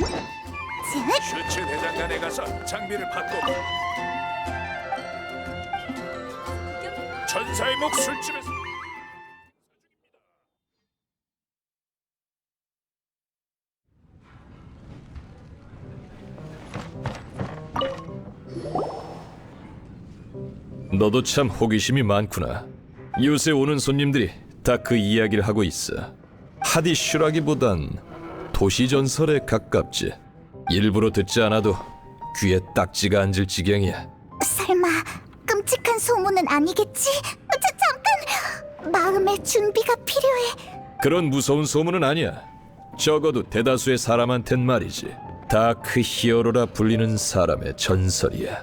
슈츠 대장간에 가서 장비를 바꿔. 전사의 목 술집에서. 너도 참 호기심이 많구나. 요새 오는 손님들이 다 그 이야기를 하고 있어. 하디 슈라기보단 도시 전설에 가깝지. 일부러 듣지 않아도 귀에 딱지가 앉을 지경이야. 설마 끔찍한 소문은 아니겠지? 자, 잠깐! 마음의 준비가 필요해. 그런 무서운 소문은 아니야. 적어도 대다수의 사람한텐 말이지. 다크 히어로라 불리는 사람의 전설이야.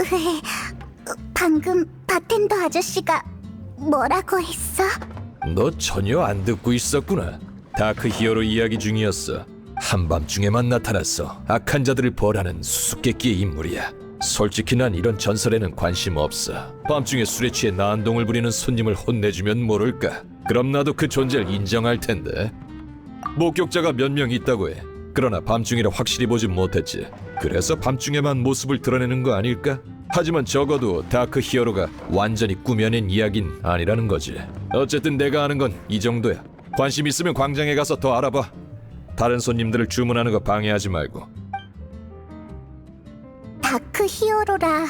으, 방금 바텐더 아저씨가 뭐라고 했어? 너 전혀 안 듣고 있었구나. 다크 히어로 이야기 중이었어. 한밤중에만 나타났어. 악한 자들을 벌하는 수수께끼의 인물이야. 솔직히 난 이런 전설에는 관심 없어. 밤중에 술에 취해 난동을 부리는 손님을 혼내주면 모를까. 그럼 나도 그 존재를 인정할 텐데. 목격자가 몇 명 있다고 해. 그러나 밤중이라 확실히 보진 못했지. 그래서 밤중에만 모습을 드러내는 거 아닐까? 하지만 적어도 다크 히어로가 완전히 꾸며낸 이야긴 아니라는 거지. 어쨌든 내가 아는 건 이 정도야. 관심 있으면 광장에 가서 더 알아봐. 다른 손님들을 주문하는 거 방해하지 말고. 다크 히어로라.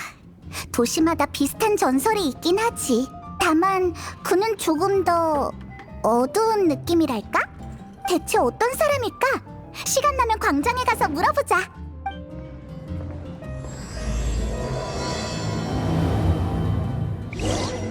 도시마다 비슷한 전설이 있긴 하지. 다만 그는 조금 더 어두운 느낌이랄까? 대체 어떤 사람일까? 시간 나면 광장에 가서 물어보자. Yeah.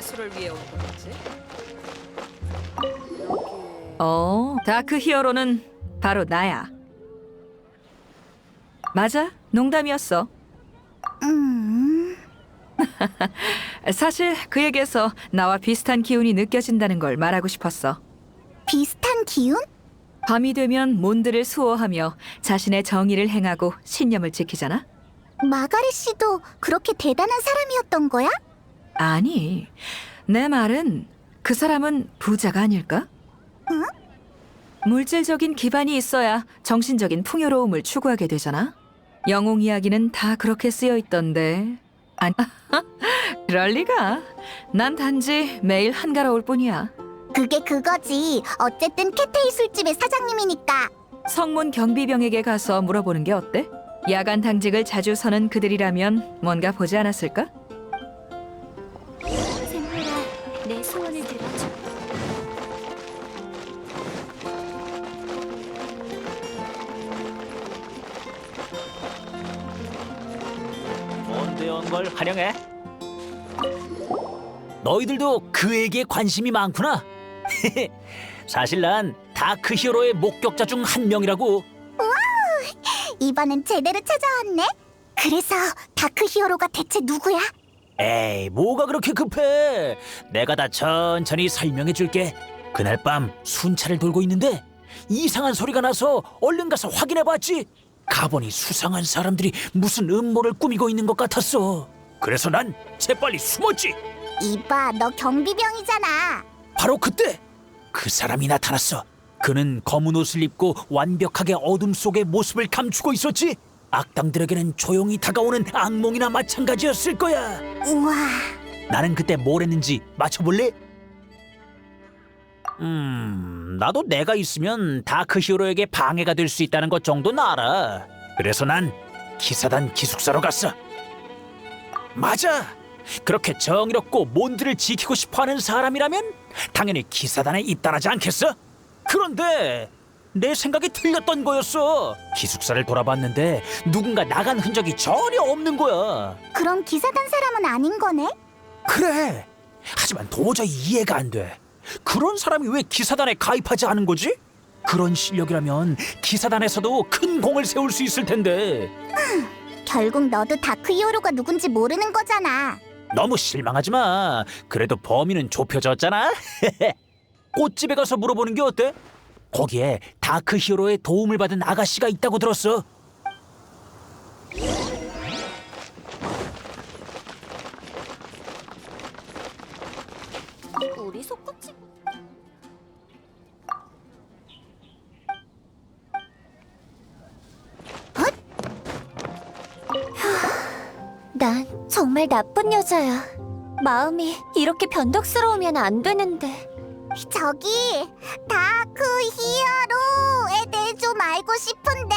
술을 위해 온 거지? 어, 다크 히어로는 바로 나야. 맞아, 농담이었어. 음, 사실 그에게서 나와 비슷한 기운이 느껴진다는 걸 말하고 싶었어. 비슷한 기운? 밤이 되면 몬드를 수호하며 자신의 정의를 행하고 신념을 지키잖아. 마가리 씨도 그렇게 대단한 사람이었던 거야? 아니, 내 말은 그 사람은 부자가 아닐까? 물질적인 기반이 있어야 정신적인 풍요로움을 추구하게 되잖아. 영웅 이야기는 다 그렇게 쓰여 있던데. 아니, 그럴 리가. 난 단지 매일 한가로울 뿐이야. 그게 그거지. 어쨌든 캐테이 술집의 사장님이니까. 성문 경비병에게 가서 물어보는 게 어때? 야간 당직을 자주 서는 그들이라면 뭔가 보지 않았을까? 샘물아, 내 소원을 들어줘. 뭔데 온걸 환영해? 너희들도 그에게 관심이 많구나. 사실 난 다크 히어로의 목격자 중 한 명이라고. 이번엔 제대로 찾아왔네. 그래서 다크 히어로가 대체 누구야? 에이, 뭐가 그렇게 급해? 내가 다 천천히 설명해 줄게. 그날 밤 순찰을 돌고 있는데 이상한 소리가 나서 얼른 가서 확인해 봤지. 가보니 수상한 사람들이 무슨 음모를 꾸미고 있는 것 같았어. 그래서 난 재빨리 숨었지. 이봐, 너 경비병이잖아. 바로 그때 그 사람이 나타났어. 그는 검은 옷을 입고 완벽하게 어둠 속의 모습을 감추고 있었지. 악당들에게는 조용히 다가오는 악몽이나 마찬가지였을 거야. 우와, 나는 그때 뭘 했는지 맞춰볼래? 음, 나도 내가 있으면 다크 히어로에게 방해가 될 수 있다는 것 정도는 알아. 그래서 난 기사단 기숙사로 갔어. 맞아. 그렇게 정의롭고 몬드를 지키고 싶어하는 사람이라면 당연히 기사단에 입단하지 않겠어? 그런데 내 생각이 틀렸던 거였어. 기숙사를 돌아봤는데 누군가 나간 흔적이 전혀 없는 거야. 그럼 기사 단 사람은 아닌 거네? 그래. 하지만 도저히 이해가 안 돼. 그런 사람이 왜 기사단에 가입하지 않은 거지? 그런 실력이라면 기사단에서도 큰 공을 세울 수 있을 텐데. 결국 너도 다크 히어로가 누군지 모르는 거잖아. 너무 실망하지 마. 그래도 범인은 좁혀졌잖아. 꽃집에 가서 물어보는 게 어때? 거기에 다크 히어로의 도움을 받은 아가씨가 있다고 들었어. 우리 소꿉친구. 난 정말 나쁜 여자야. 마음이 이렇게 변덕스러우면 안 되는데. 저기 다크 히어로에 대해 좀 알고 싶은데.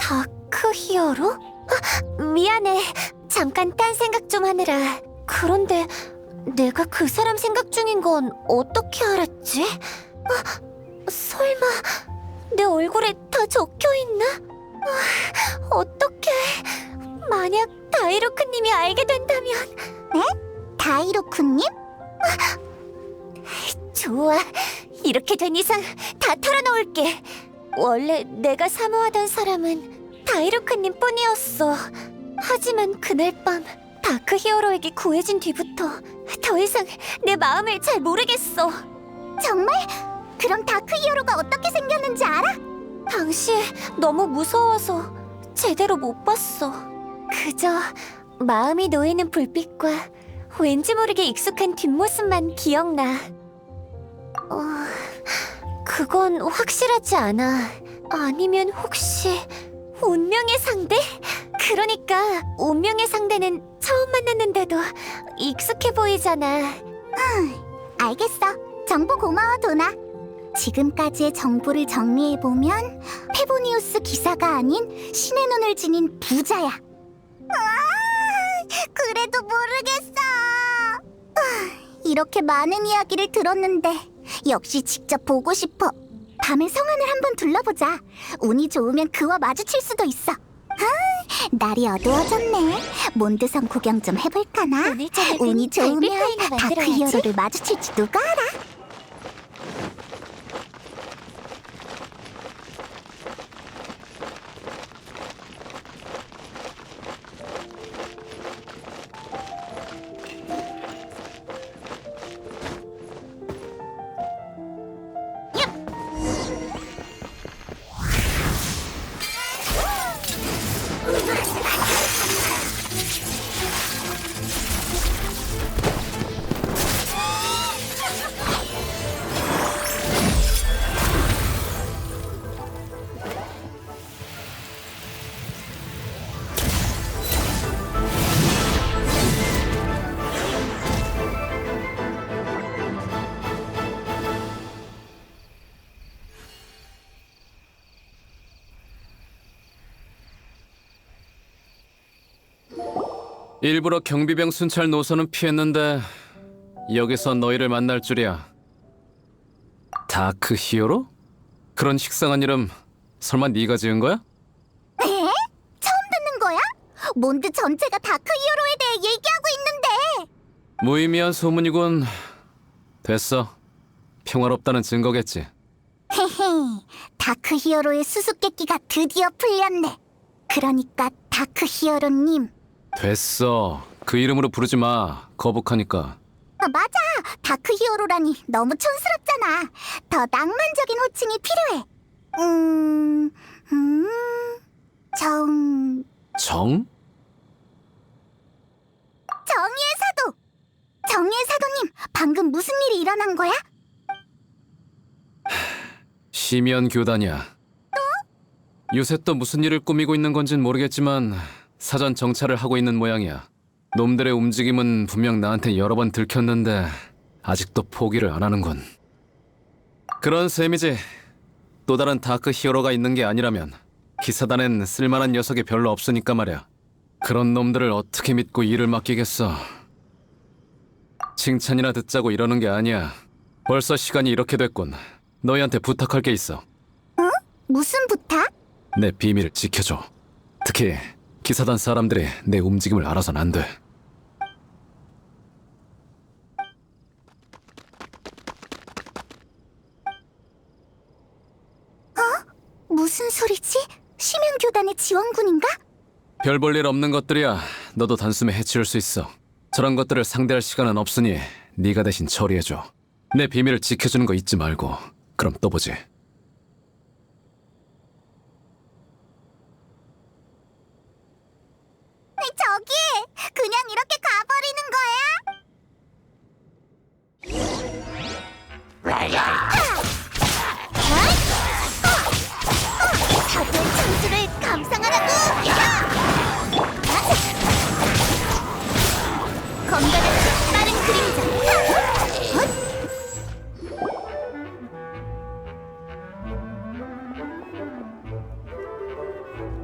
다크 히어로? 아, 미안해. 잠깐 딴 생각 좀 하느라. 그런데 내가 그 사람 생각 중인 건 어떻게 알았지? 아, 설마 내 얼굴에 다 적혀 있나? 아, 어떡해. 만약 다이로크님이 알게 된다면. 네? 다이로크님? 아, 좋아. 이렇게 된 이상 다 털어놓을게. 원래 내가 사모하던 사람은 다이로크님 뿐이었어. 하지만 그날 밤 다크 히어로에게 구해진 뒤부터 더 이상 내 마음을 잘 모르겠어. 정말? 그럼 다크 히어로가 어떻게 생겼는지 알아? 당시 너무 무서워서 제대로 못 봤어. 그저 마음이 놓이는 불빛과 왠지 모르게 익숙한 뒷모습만 기억나. 어, 그건 확실하지 않아. 아니면 혹시 운명의 상대? 그러니까 운명의 상대는 처음 만났는데도 익숙해 보이잖아. 응, 알겠어. 정보 고마워, 도나. 지금까지의 정보를 정리해 보면 페보니우스 기사가 아닌 신의 눈을 지닌 부자야. 아, 그래도 모르겠어. 아, 이렇게 많은 이야기를 들었는데 역시 직접 보고 싶어. 밤에 성안을 한번 둘러보자. 운이 좋으면 그와 마주칠 수도 있어. 아, 날이 어두워졌네. 몬드성 구경 좀 해볼까나. 운이 좋으면 다크 히어로를 마주칠지 누가 알아? 일부러 경비병 순찰 노선은 피했는데 여기서 너희를 만날 줄이야. 다크 히어로? 그런 식상한 이름 설마 네가 지은 거야? 에? 처음 듣는 거야? 몬드 전체가 다크 히어로에 대해 얘기하고 있는데. 무의미한 소문이군. 됐어. 평화롭다는 증거겠지. 헤헤, 다크 히어로의 수수께끼가 드디어 풀렸네. 그러니까 다크 히어로님. 됐어. 그 이름으로 부르지 마. 거북하니까. 아, 맞아. 다크 히어로라니 너무 촌스럽잖아. 더 낭만적인 호칭이 필요해. 음, 음, 정, 정? 정의의 사도. 정의의 사도님, 방금 무슨 일이 일어난 거야? 심연 교단이야. 요새 또 무슨 일을 꾸미고 있는 건진 모르겠지만 사전 정찰을 하고 있는 모양이야. 놈들의 움직임은 분명 나한테 여러 번 들켰는데 아직도 포기를 안 하는군. 그런 셈이지. 또 다른 다크 히어로가 있는 게 아니라면 기사단엔 쓸만한 녀석이 별로 없으니까 말이야. 그런 놈들을 어떻게 믿고 일을 맡기겠어. 칭찬이나 듣자고 이러는 게 아니야. 벌써 시간이 이렇게 됐군. 너희한테 부탁할 게 있어. 무슨 부탁? 내 비밀을 지켜줘. 특히 기사단 사람들이 내 움직임을 알아선 안 돼. 무슨 소리지? 심연교단의 지원군인가? 별 볼 일 없는 것들이야. 너도 단숨에 해치울 수 있어. 저런 것들을 상대할 시간은 없으니 네가 대신 처리해줘. 내 비밀을 지켜주는 거 잊지 말고. 그럼 또 보지. 저기! 그냥 이렇게 가버리는 거야? 사고의 창수를 감상하라고! 검다같이 빠른 그림자.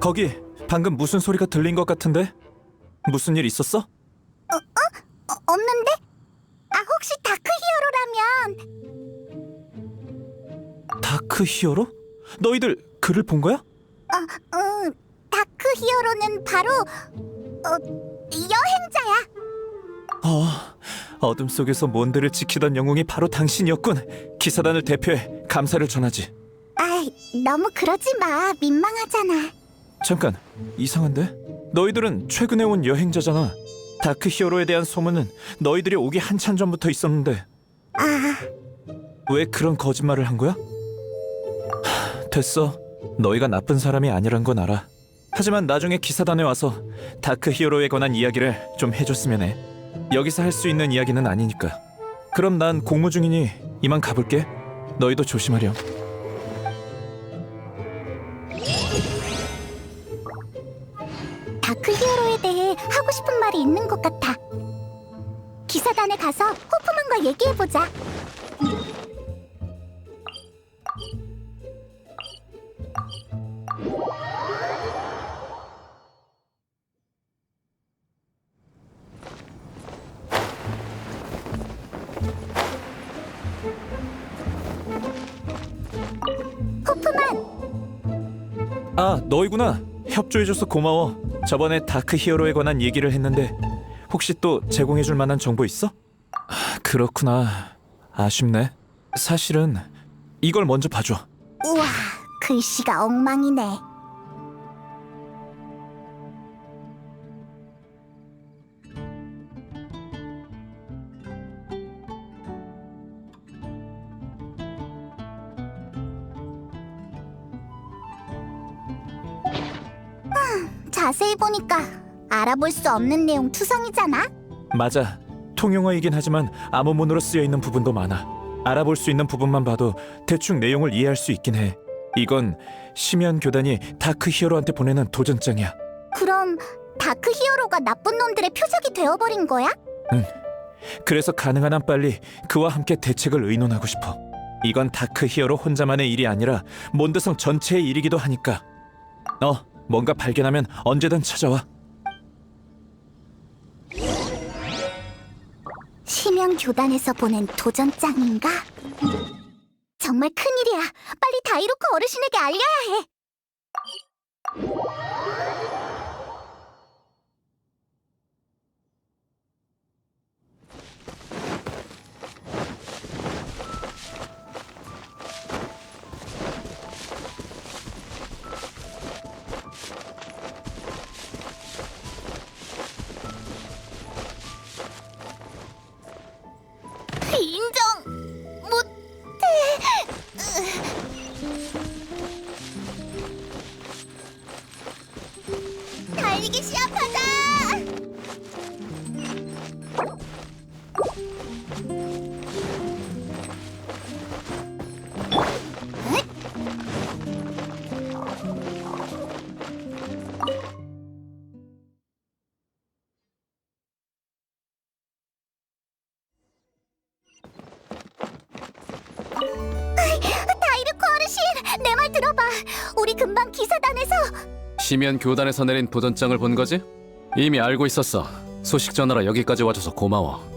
거기 방금 무슨 소리가 들린 것 같은데? 무슨 일 있었어? 어, 없는데? 아 혹시 다크 히어로라면 다크 히어로? 너희들 글을 본 거야? 어, 어, 다크 히어로는 바로 어, 여행자야. 어, 어둠 속에서 몬드를 지키던 영웅이 바로 당신이었군. 기사단을 대표해 감사를 전하지. 아이, 너무 그러지 마. 민망하잖아. 잠깐, 이상한데? 너희들은 최근에 온 여행자잖아. 다크 히어로에 대한 소문은 너희들이 오기 한참 전부터 있었는데 아, 왜 그런 거짓말을 한 거야? 하, 됐어. 너희가 나쁜 사람이 아니란 건 알아. 하지만 나중에 기사단에 와서 다크 히어로에 관한 이야기를 좀 해줬으면 해. 여기서 할 수 있는 이야기는 아니니까. 그럼 난 공무 중이니 이만 가볼게. 너희도 조심하렴. 다크 히어로에 대해 하고 싶은 말이 있는 것 같아. 기사단에 가서 호프만과 얘기해보자. 호프만, 아, 너희구나. 협조해줘서 고마워. 저번에 다크 히어로에 관한 얘기를 했는데 혹시 또 제공해줄 만한 정보 있어? 아, 그렇구나. 아쉽네. 사실은 이걸 먼저 봐줘. 우와, 글씨가 엉망이네. 보니까 알아볼 수 없는 내용 투성이잖아. 맞아. 통용어이긴 하지만 암호문으로 쓰여 있는 부분도 많아. 알아볼 수 있는 부분만 봐도 대충 내용을 이해할 수 있긴 해. 이건 심연 교단이 다크 히어로한테 보내는 도전장이야. 그럼 다크 히어로가 나쁜 놈들의 표적이 되어버린 거야? 그래서 가능한 한 빨리 그와 함께 대책을 의논하고 싶어. 이건 다크 히어로 혼자만의 일이 아니라 몬드성 전체의 일이기도 하니까. 어, 뭔가 발견하면 언제든 찾아와. 심연 교단에서 보낸 도전장인가? 정말 큰일이야. 빨리 다이로크 어르신에게 알려야 해. 내말 시면 교단에서 내린 도전장을 본 거지? 이미 알고 있었어. 소식 전하라 여기까지 와줘서 고마워.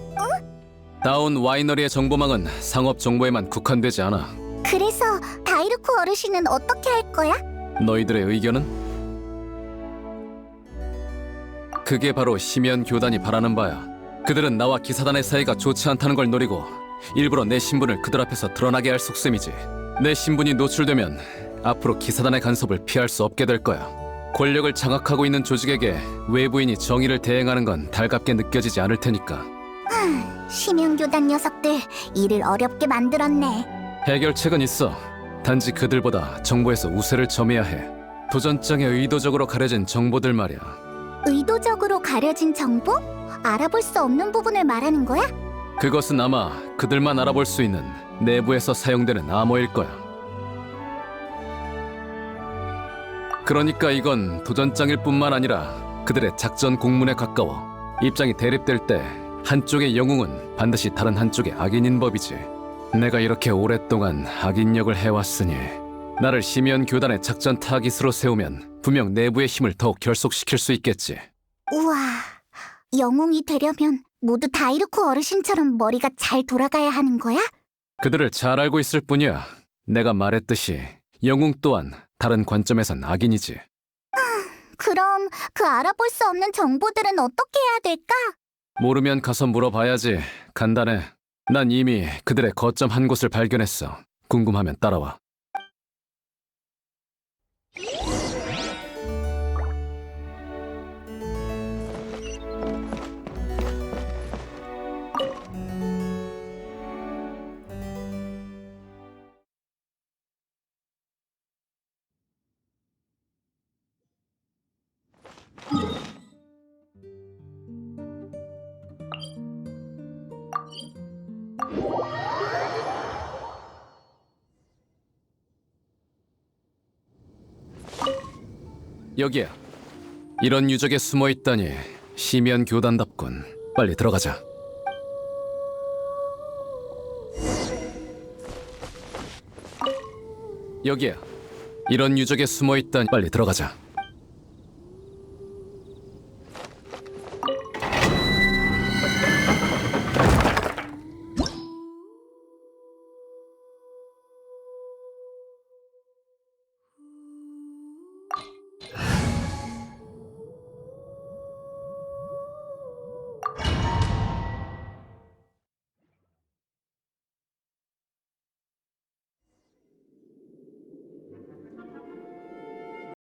다운 와이너리의 정보망은 상업 정보에만 국한되지 않아. 그래서 다이루코 어르신은 어떻게 할 거야? 너희들의 의견은? 그게 바로 시면 교단이 바라는 바야. 그들은 나와 기사단의 사이가 좋지 않다는 걸 노리고 일부러 내 신분을 그들 앞에서 드러나게 할 속셈이지. 내 신분이 노출되면 앞으로 기사단의 간섭을 피할 수 없게 될 거야. 권력을 장악하고 있는 조직에게 외부인이 정의를 대행하는 건 달갑게 느껴지지 않을 테니까. 심영교단 녀석들 일을 어렵게 만들었네. 해결책은 있어. 단지 그들보다 정보에서 우세를 점해야 해. 도전장에 의도적으로 가려진 정보들 말이야. 의도적으로 가려진 정보? 알아볼 수 없는 부분을 말하는 거야? 그것은 아마 그들만 알아볼 수 있는 내부에서 사용되는 암호일 거야. 그러니까 이건 도전장일 뿐만 아니라 그들의 작전 공문에 가까워 입장이 대립될 때 한쪽의 영웅은 반드시 다른 한쪽의 악인인 법이지. 내가 이렇게 오랫동안 악인 역을 해왔으니 나를 시면 교단의 작전 타깃으로 세우면 분명 내부의 힘을 더욱 결속시킬 수 있겠지. 우와, 영웅이 되려면 모두 다이루코 어르신처럼 머리가 잘 돌아가야 하는 거야? 그들을 잘 알고 있을 뿐이야. 내가 말했듯이 영웅 또한 다른 관점에선 악인이지. 그럼 그 알아볼 수 없는 정보들은 어떻게 해야 될까? 모르면 가서 물어봐야지. 간단해. 난 이미 그들의 거점 한 곳을 발견했어. 궁금하면 따라와. 여기야. 이런 유적에 숨어 있다니 시면 교단답군. 빨리 들어가자. 여기야. 이런 유적에 숨어 있다니 빨리 들어가자.